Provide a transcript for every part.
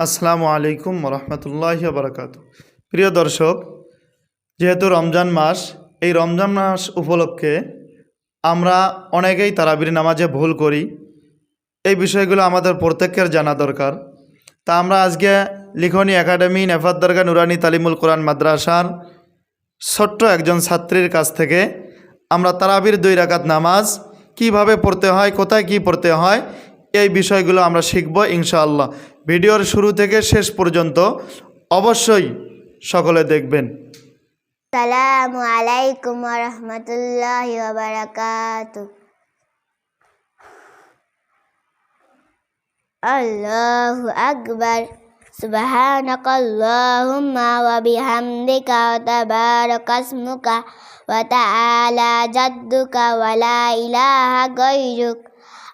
আসসালামু আলাইকুম রহমতুল্লাহ বারকাত প্রিয় দর্শক, যেহেতু রমজান মাস, এই রমজান মাস উপলক্ষে আমরা অনেকেই তারাবির নামাজে ভুল করি। এই বিষয়গুলো আমাদের প্রত্যেকের জানা দরকার। তা আমরা আজকে লিখনী একাডেমি নেফাত দরগা নুরানি তালিমুল কোরআন মাদ্রাসার ছোট্ট একজন ছাত্রীর কাছ থেকে আমরা তারাবির দুই রাকাত নামাজ কীভাবে পড়তে হয়, কোথায় কি পড়তে হয়, এই বিষয়গুলো আমরা শিখব ইনশাআল্লাহ। ভিডিওর শুরু থেকে শেষ পর্যন্ত অবশ্যই সকলে দেখবেন السلام عليكم ورحمة الله وبركاته الله أكبر سبحانك اللهم وبحمدك وتبارك اسمك وتعالى جدك ولا إله غيرك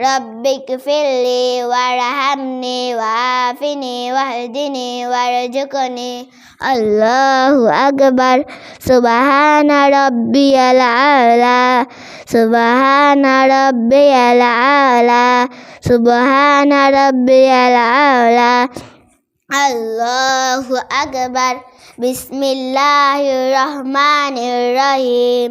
رب اغفر لي وارحمني وعافني واهدني وارزقني الله أكبر سبحان ربي الأعلى سبحان ربي الأعلى سبحان ربي الأعلى الله أكبر بسم الله الرحمن الرحيم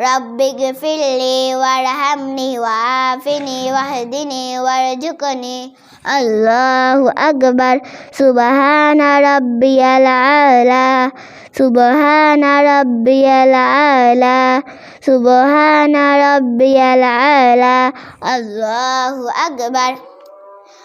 रब्बिगफिरली वह वाफिनी वर वरजुकनी। अल्लाह अकबर। सुबहान सुबह आला। सुबहान रब्बियल सुबह सुबहान रब्बियल आला। अल्लाह अकबर।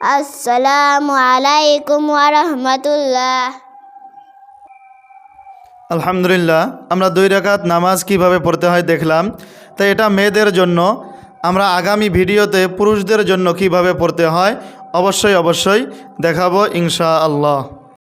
আসসালামু আলাইকুম রাহমাতুল্লাহ। আলহামদুলিল্লাহ, আমরা দুই রেখাত নামাজ কীভাবে পড়তে হয় দেখলাম, তাই এটা মেয়েদের জন্য, আমরা আগামী ভিডিওতে পুরুষদের জন্য কীভাবে পড়তে হয়, অবশ্যই অবশ্যই দেখাবো ইনশা আল্লাহ